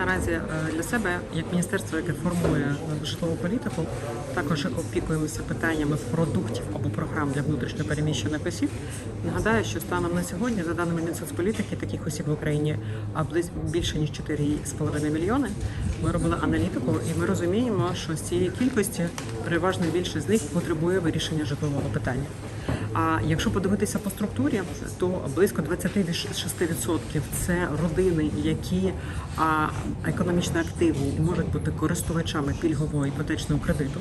наразі е, для себе, як міністерство, яке формує житлову політику, також опікуємося питаннями продуктів або програм для внутрішньо переміщених осіб. Нагадаю, що станом на сьогодні, за даними Мінсоцполітики, таких осіб в Україні більше ніж 4,5 мільйони. Ми робили аналітику, і ми розуміємо, що з цієї кількості переважно більшість з них потребує вирішення житлового питання. А якщо подивитися по структурі, то близько 26% це родини, які економічно активні і можуть бути користувачами пільгового іпотечного кредиту.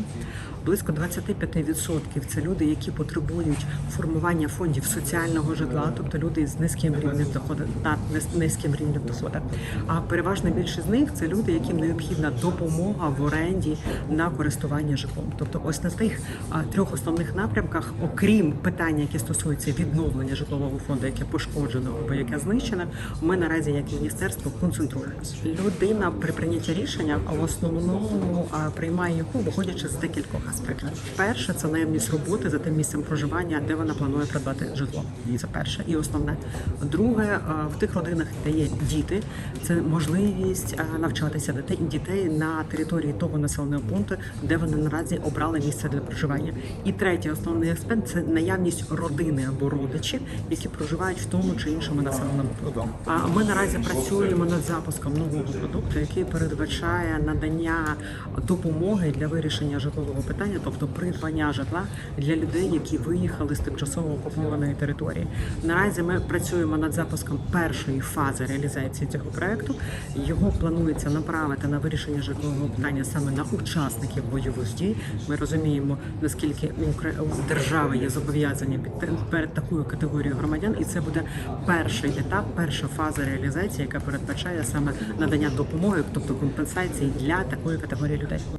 Близько 25% це люди, які потребують формування фондів соціального житла, тобто люди з низьким рівнем доходу та низь- низьким рівнем доходу. А переважна більшість з них це люди, яким необхідна допомога в оренді на користування житлом. Тобто, ось на тих трьох основних напрямках, окрім питання, які стосуються відновлення житлового фонду, яке пошкоджено або яке знищено, ми наразі як міністерство концентруємося. Людина при прийнятті рішення в основному приймає його, виходячи з декількох аспектів. Перше це наявність роботи за тим місцем проживання, де вона планує придбати житло. Це перше і основне. Друге, в тих родинах, де є діти, це можливість навчатися дітей дітей на території того населеного пункту, де вони наразі обрали місце для проживання. І третій основний аспект це наявність родини або родичів, які проживають в тому чи іншому населеному пункті. А ми наразі працюємо над запуском нового продукту, який передбачає надання допомоги для вирішення житлового питання, тобто придбання житла для людей, які виїхали з тимчасово окупованої території. Наразі ми працюємо над запуском першої фази реалізації цього проекту. Його планується направити на вирішення житлового питання саме на учасників бойових дій. Ми розуміємо наскільки держави є зобов'язання перед такою категорією громадян, і це буде перший етап, перша фаза реалізації, яка передбачає саме надання допомоги, тобто компенсації для такої категорії людей.